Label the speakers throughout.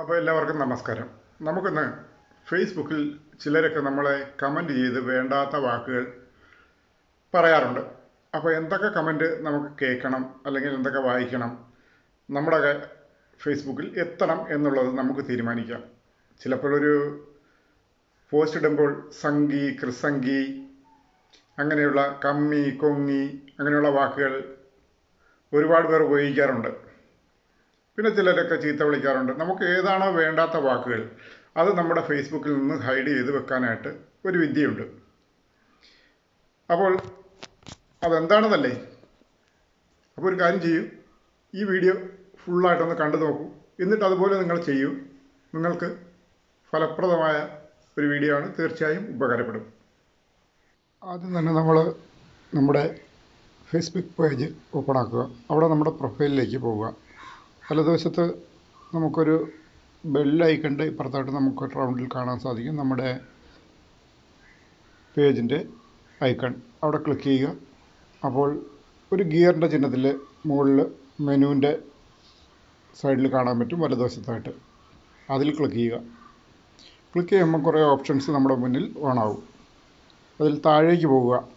Speaker 1: അപ്പോൾ എല്ലാവർക്കും നമസ്കാരം. നമുക്കിന്ന് ഫേസ്ബുക്കിൽ ചിലരൊക്കെ നമ്മളെ കമന്റ് ചെയ്ത് വേണ്ടാത്ത വാക്കുകൾ പറയാറുണ്ട്. അപ്പോൾ എന്തൊക്കെ കമന്റ് നമുക്ക് കേൾക്കണം അല്ലെങ്കിൽ എന്തൊക്കെ വായിക്കണം നമ്മുടെ ഫേസ്ബുക്കിൽ എത്തണം എന്നുള്ളത് നമുക്ക് തീരുമാനിക്കാം. ചിലപ്പോഴൊരു പോസ്റ്റ് ഇടുമ്പോൾ സംഗി കൃസംഗി അങ്ങനെയുള്ള കമ്മി കൊങ്ങി അങ്ങനെയുള്ള വാക്കുകൾ ഒരുപാട് പേർ ഉപയോഗിക്കാറുണ്ട്. പിന്നെ ചിലരൊക്കെ ചീത്ത വിളിക്കാറുണ്ട്. നമുക്ക് ഏതാണോ വേണ്ടാത്ത വാക്കുകൾ അത് നമ്മുടെ ഫേസ്ബുക്കിൽ നിന്ന് ഹൈഡ് ചെയ്ത് വെക്കാനായിട്ട് ഒരു വിദ്യയുണ്ട്. അപ്പോൾ അതെന്താണെന്നല്ലേ? അപ്പോൾ ഒരു കാര്യം ചെയ്യൂ. ഈ വീഡിയോ ഫുള്ളായിട്ടൊന്ന് കണ്ടു നോക്കൂ. എന്നിട്ട് അതുപോലെ നിങ്ങൾ ചെയ്യൂ. നിങ്ങൾക്ക് ഫലപ്രദമായ ഒരു വീഡിയോ ആണ് തീർച്ചയായും ഉപകാരപ്പെടും. ആദ്യം തന്നെ നമ്മൾ നമ്മുടെ ഫേസ്ബുക്ക് പേജ് ഓപ്പൺ ആക്കുക. അവിടെ നമ്മുടെ പ്രൊഫൈലിലേക്ക് പോവുക. വലതുവശത്ത് നമുക്കൊരു ബെല്ലൈക്കണ്ട് ഇപ്പുറത്തായിട്ട് നമുക്ക് റൗണ്ടിൽ കാണാൻ സാധിക്കും. നമ്മുടെ പേജിന്റെ ഐക്കൺ അവിടെ ക്ലിക്ക് ചെയ്യുക. അപ്പോൾ ഒരു ഗിയറിന്റെ ചിഹ്നത്തിൽ മുകളിൽ മെനുവിന്റെ സൈഡിൽ കാണാൻ പറ്റും വലതുവശത്തായിട്ട്. അതിൽ ക്ലിക്ക് ചെയ്യുക. ക്ലിക്ക് ചെയ്യുമ്പോൾ കുറേ ഓപ്ഷൻസ് നമ്മുടെ മുന്നിൽ ഓണാവും അതിൽ താഴേക്ക് പോവുക.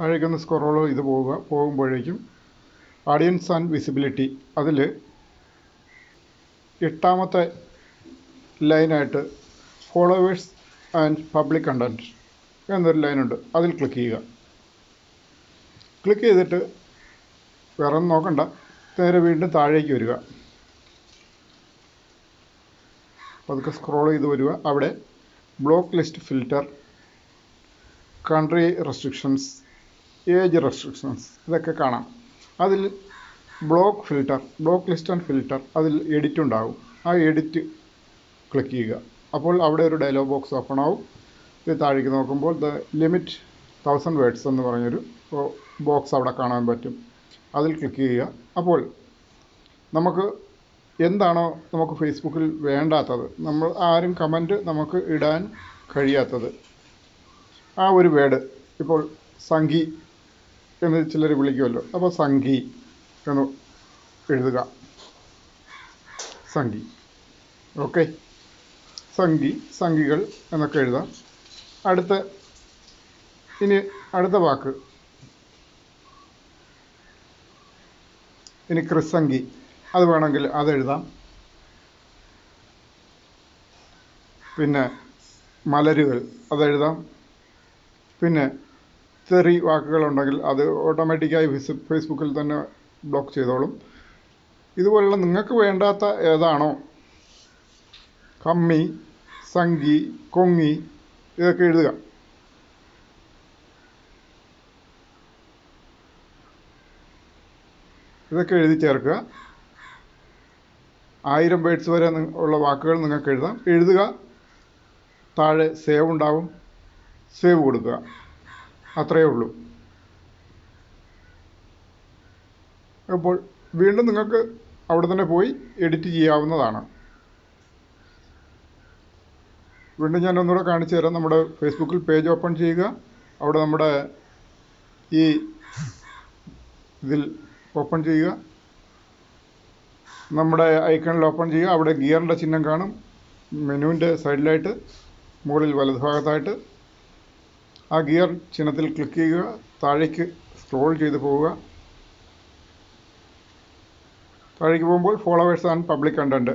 Speaker 1: താഴേക്കൊന്ന് സ്ക്രോൾ ഇത് പോവുക. പോകുമ്പോഴേക്കും ഓഡിയൻസ് ആൻഡ് വിസിബിലിറ്റി അതിൽ എട്ടാമത്തെ ലൈനായിട്ട് ഫോളോവേഴ്സ് ആൻഡ് പബ്ലിക് കണ്ടന്റ് എന്നൊരു ലൈനുണ്ട് അതിൽ ക്ലിക്ക് ചെയ്യുക. ക്ലിക്ക് ചെയ്തിട്ട് വേറെ ഒന്നും നോക്കണ്ട. നേരെ വീണ്ടും താഴേക്ക് വരിക. പതുക്കെ സ്ക്രോൾ ചെയ്ത് വരിക. അവിടെ block list filter country restrictions age restrictions ഇതൊക്കെ കാണാം. അതിൽ block filter block list and filter അതിൽ എഡിറ്റ് ഉണ്ടാകും ആ എഡിറ്റ് ക്ലിക്ക് ചെയ്യുക. അപ്പോൾ അവിടെ ഒരു ഡയലോഗ് ബോക്സ് ഓപ്പൺ ആവും. ഇത് താഴേക്ക് നോക്കുമ്പോൾ ദ ലിമിറ്റ് തൗസൻഡ് വേർഡ്സ് എന്ന് പറഞ്ഞൊരു ബോക്സ് അവിടെ കാണാൻ പറ്റും. അതിൽ ക്ലിക്ക് ചെയ്യുക. അപ്പോൾ നമുക്ക് എന്താണോ നമുക്ക് ഫേസ്ബുക്കിൽ വേണ്ടാത്തത്. നമ്മൾ ആരും കമന്റ് നമുക്ക് ഇടാൻ കഴിയാത്തത്. ആ ഒരു വേഡ് ഇപ്പോൾ സംഗി എന്ന് ചിലർ വിളിക്കുമല്ലോ. അപ്പോൾ സംഗി എന്ന് എഴുതുക. സംഗി ഓക്കെ സംഗി സംഗികൾ എന്നൊക്കെ എഴുതാം. അടുത്ത ഇനി അടുത്ത വാക്ക്. ഇനി ക്രിസംഗി അത് വേണമെങ്കിൽ അത് എഴുതാം. പിന്നെ മലരുകൾ അതെഴുതാം പിന്നെ തെറി വാക്കുകളുണ്ടെങ്കിൽ അത് ഓട്ടോമാറ്റിക്കായി ഫേസ് ഫേസ്ബുക്കിൽ തന്നെ ബ്ലോക്ക് ചെയ്തോളും. ഇതുപോലുള്ള നിങ്ങൾക്ക് വേണ്ടാത്ത ഏതാണോ കമ്മി സംഗി കൊങ്ങി ഇതൊക്കെ എഴുതുക. ഇതൊക്കെ എഴുതി ചേർക്കുക. ആയിരം വേർഡ്സ് വരെ ഉള്ള വാക്കുകൾ നിങ്ങൾക്ക് എഴുതാം. എഴുതുക. താഴെ സേവ് ഉണ്ടാവും. സേവ് കൊടുക്കുക. അത്രയേ ഉള്ളൂ. അപ്പോൾ വീണ്ടും നിങ്ങൾക്ക് അവിടെ തന്നെ പോയി എഡിറ്റ് ചെയ്യാവുന്നതാണ്. വീണ്ടും ഞാൻ ഒന്നുകൂടെ കാണിച്ചു തരാം. നമ്മുടെ ഫേസ്ബുക്കിൽ പേജ് ഓപ്പൺ ചെയ്യുക. അവിടെ നമ്മുടെ ഈ ഇതിൽ ഓപ്പൺ ചെയ്യുക. നമ്മുടെ ഐക്കണിൽ ഓപ്പൺ ചെയ്യുക. അവിടെ ഗിയറിന്റെ ചിഹ്നം കാണും. മെനുവിന്റെ സൈഡിലായിട്ട് മുകളിൽ വലതുഭാഗത്തായിട്ട് ആ ഗിയർ ചിഹ്നത്തിൽ ക്ലിക്ക് ചെയ്യുക താഴേക്ക് സ്ക്രോൾ ചെയ്ത് പോവുക. താഴേക്ക് പോകുമ്പോൾ ഫോളോവേഴ്സ് ആൻഡ് പബ്ലിക് കണ്ടന്റ്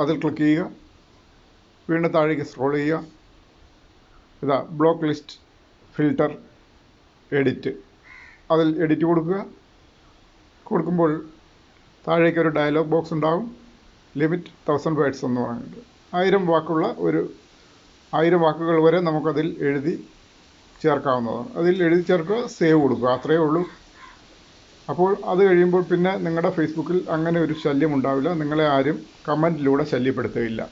Speaker 1: അതിൽ ക്ലിക്ക് ചെയ്യുക. വീണ്ടും താഴേക്ക് സ്ക്രോൾ ചെയ്യുക. ഇതാ ബ്ലോക്ക് ലിസ്റ്റ് ഫിൽട്ടർ എഡിറ്റ് അതിൽ എഡിറ്റ് കൊടുക്കുക. കൊടുക്കുമ്പോൾ താഴേക്ക് ഒരു ഡയലോഗ് ബോക്സ് ഉണ്ടാകും ലിമിറ്റ് തൗസൻഡ് വേർഡ്സ് എന്ന് പറഞ്ഞിട്ട്. ആയിരം വാക്കുള്ള ഒരു ആയിരം വാക്കുകൾ വരെ നമുക്കതിൽ എഴുതി ചേർക്കാവുന്നതാണ്. അതിൽ എഴുതി ചേർക്കുക സേവ് കൊടുക്കുക. അത്രയേ ഉള്ളൂ. അപ്പോൾ അത് കഴിയുമ്പോൾ പിന്നെ നിങ്ങളുടെ ഫേസ്ബുക്കിൽ അങ്ങനെ ഒരു ശല്യം ഉണ്ടാവില്ല. നിങ്ങളെ ആരും കമന്റിലൂടെ ശല്യപ്പെടുത്തുകയില്ല.